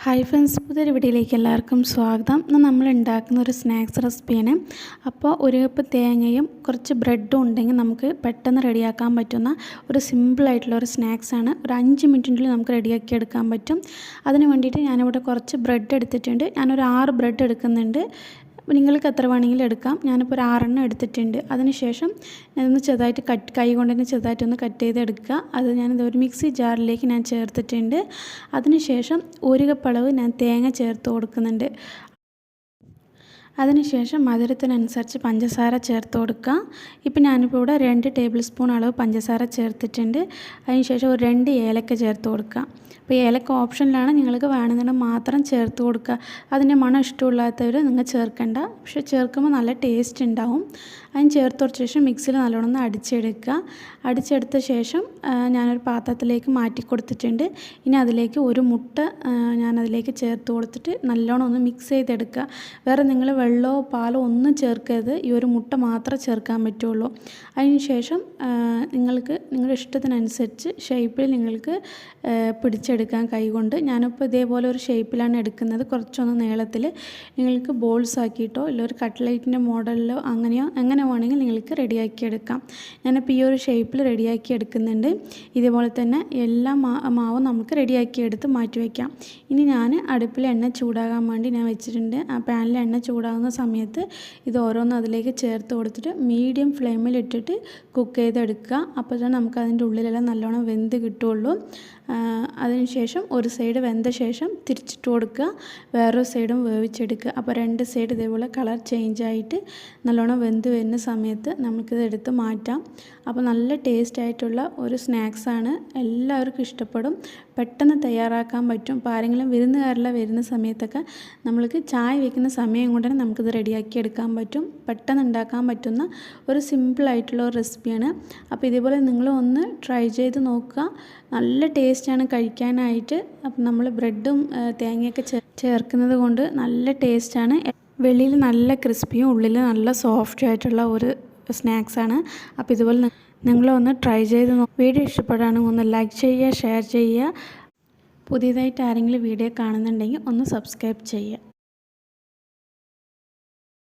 Hi friends പുതിയൊരു വീഡിയോയിലേക്ക് എല്ലാവർക്കും സ്വാഗതം. ഇന്ന് നമ്മൾ ഉണ്ടാക്കുന്ന ഒരു സ്നാക്സ് റെസിപ്പിയാണ്. അപ്പോൾ ഒരു കപ്പ് തേങ്ങയും കുറച്ച് ബ്രെഡും ഉണ്ടെങ്കിൽ നമുക്ക് പെട്ടെന്ന് റെഡിയാക്കാൻ പറ്റുന്ന ഒരു സിമ്പിളായിട്ടുള്ള ഒരു സ്നാക്സാണ് ഒരു അഞ്ച് മിനിറ്റിനുള്ളിൽ നമുക്ക് റെഡിയാക്കി എടുക്കാൻ പറ്റും. അതിന് വേണ്ടിയിട്ട് ഞാനിവിടെ കുറച്ച് ബ്രെഡ് എടുത്തിട്ടുണ്ട്. ഞാനൊരു ആറ് ബ്രെഡ് എടുക്കുന്നുണ്ട്. നിങ്ങൾക്ക് എത്ര വേണമെങ്കിലും എടുക്കാം. ഞാനിപ്പോൾ ഒരു ആറെണ്ണം എടുത്തിട്ടുണ്ട്. അതിനുശേഷം ഞാനൊന്ന് ചെറുതായിട്ട് കട്ട് കൈ കൊണ്ട് തന്നെ ചെറുതായിട്ടൊന്ന് കട്ട് ചെയ്തെടുക്കുക. അത് ഞാനിത് ഒരു മിക്സി ജാറിലേക്ക് ഞാൻ ചേർത്തിട്ടുണ്ട്. അതിനുശേഷം ഒരു കപ്പ് അളവ് ഞാൻ തേങ്ങ ചേർത്ത് കൊടുക്കുന്നുണ്ട്. അതിനുശേഷം മധുരത്തിനനുസരിച്ച് പഞ്ചസാര ചേർത്ത് കൊടുക്കുക. ഇപ്പം ഞാനിപ്പോൾ ഇവിടെ രണ്ട് ടേബിൾ സ്പൂൺ അളവ് പഞ്ചസാര ചേർത്തിട്ടുണ്ട്. അതിനുശേഷം ഒരു രണ്ട് ഏലക്ക ചേർത്ത് കൊടുക്കുക. അപ്പോൾ ഏലക്ക ഓപ്ഷനിലാണ് നിങ്ങൾക്ക് വേണമെന്നുണ്ടെങ്കിൽ മാത്രം ചേർത്ത് കൊടുക്കുക. അതിന്റെ മണം ഇഷ്ടമില്ലാത്തവർ നിങ്ങൾ ചേർക്കേണ്ട. പക്ഷെ ചേർക്കുമ്പോൾ നല്ല ടേസ്റ്റ് ഉണ്ടാവും. അതിന് ചേർത്ത് കൊടുത്ത ശേഷം മിക്സിയിൽ നല്ലോണം ഒന്ന് അടിച്ചെടുക്കുക. അടിച്ചെടുത്ത ശേഷം ഞാനൊരു പാത്രത്തിലേക്ക് മാറ്റി കൊടുത്തിട്ടുണ്ട്. ഇനി അതിലേക്ക് ഒരു മുട്ട ഞാനതിലേക്ക് ചേർത്ത് കൊടുത്തിട്ട് നല്ലോണം ഒന്ന് മിക്സ് ചെയ്തെടുക്കുക. വേറെ നിങ്ങൾ വെള്ളമോ പാലോ ഒന്നും ചേർക്കരുത്. ഈ ഒരു മുട്ട മാത്രം ചേർക്കാൻ പറ്റുള്ളൂ. ശേഷം നിങ്ങൾക്ക് നിങ്ങളുടെ ഇഷ്ടത്തിനനുസരിച്ച് ഷേപ്പിൽ നിങ്ങൾക്ക് പിടിച്ചെടുക്കാൻ കൈകൊണ്ട് ഞാനിപ്പോൾ ഇതേപോലെ ഒരു ഷേപ്പിലാണ് എടുക്കുന്നത്. കുറച്ചൊന്ന് നീളത്തിൽ നിങ്ങൾക്ക് ബോൾസ് ആക്കിയിട്ടോ ഇല്ല ഒരു കട്ട്ലൈറ്റിന്റെ മോഡലിലോ അങ്ങനെയോ എങ്ങനെ വേണമെങ്കിൽ നിങ്ങൾക്ക് റെഡിയാക്കി എടുക്കാം. ഞാനിപ്പോൾ ഈ ഒരു ഷേപ്പിൽ റെഡിയാക്കി എടുക്കുന്നുണ്ട്. ഇതേപോലെ തന്നെ എല്ലാ മാവും നമുക്ക് റെഡിയാക്കി എടുത്ത് മാറ്റി വയ്ക്കാം ഇനി ഞാൻ അടുപ്പിൽ എണ്ണ ചൂടാകാൻ വേണ്ടി ഞാൻ വെച്ചിട്ടുണ്ട്. ആ പാനിൽ എണ്ണ ചൂടാകുന്ന സമയത്ത് ഇത് ഓരോന്നും അതിലേക്ക് ചേർത്ത് കൊടുത്തിട്ട് മീഡിയം ഫ്ലെയിമിൽ ഇട്ടിട്ട് കുക്ക് ചെയ്തെടുക്കുക. അപ്പോൾ തന്നെ നമുക്ക് അതിന്റെ ഉള്ളിലെല്ലാം നല്ലോണം വെന്ത് കിട്ടുള്ളൂ അതിനുശേഷം ഒരു സൈഡ് വെന്ത ശേഷം തിരിച്ചിട്ട് കൊടുക്കുക. വേറൊരു സൈഡും വേവിച്ചെടുക്കുക. അപ്പോൾ രണ്ട് സൈഡ് ഇതേപോലെ കളർ ചേഞ്ച് ആയിട്ട് നല്ലോണം വെന്ത് വരുന്ന സമയത്ത് നമുക്കിത് എടുത്ത് മാറ്റാം. അപ്പോൾ നല്ല ടേസ്റ്റ് ആയിട്ടുള്ള ഒരു സ്നാക്സാണ് എല്ലാവർക്കും ഇഷ്ടപ്പെടും. പെട്ടെന്ന് തയ്യാറാക്കാൻ പറ്റും. അപ്പോൾ ആരെങ്കിലും വിരുന്നുകാരെല്ലാം വരുന്ന സമയത്തൊക്കെ നമ്മൾക്ക് ചായ വയ്ക്കുന്ന സമയം കൊണ്ട് തന്നെ നമുക്കിത് റെഡിയാക്കി എടുക്കാൻ പറ്റും. പെട്ടെന്ന് ഉണ്ടാക്കാൻ പറ്റുന്ന ഒരു സിമ്പിളായിട്ടുള്ള ഒരു റെസിപ്പിയാണ് അപ്പോൾ ഇതേപോലെ നിങ്ങളും ഒന്ന് ട്രൈ ചെയ്ത് നോക്കുക. നല്ല ടേസ്റ്റാണ് കഴിക്കാനായിട്ട് അപ്പം നമ്മൾ ബ്രെഡും തേങ്ങയൊക്കെ ചേർക്കുന്നത് കൊണ്ട് നല്ല ടേസ്റ്റാണ്. വെളിയിൽ നല്ല ക്രിസ്പിയും ഉള്ളിൽ നല്ല സോഫ്റ്റ് ആയിട്ടുള്ള ഒരു സ്നാക്സാണ് അപ്പോൾ ഇതുപോലെ നിങ്ങളൊന്ന് ട്രൈ ചെയ്ത് വീഡിയോ ഇഷ്ടപ്പെടുകയാണെങ്കിൽ ഒന്ന് ലൈക്ക് ചെയ്യുക ഷെയർ ചെയ്യുക. പുതിയതായിട്ട് ആരെങ്കിലും വീഡിയോ കാണുന്നുണ്ടെങ്കിൽ ഒന്ന് സബ്സ്ക്രൈബ് ചെയ്യുക.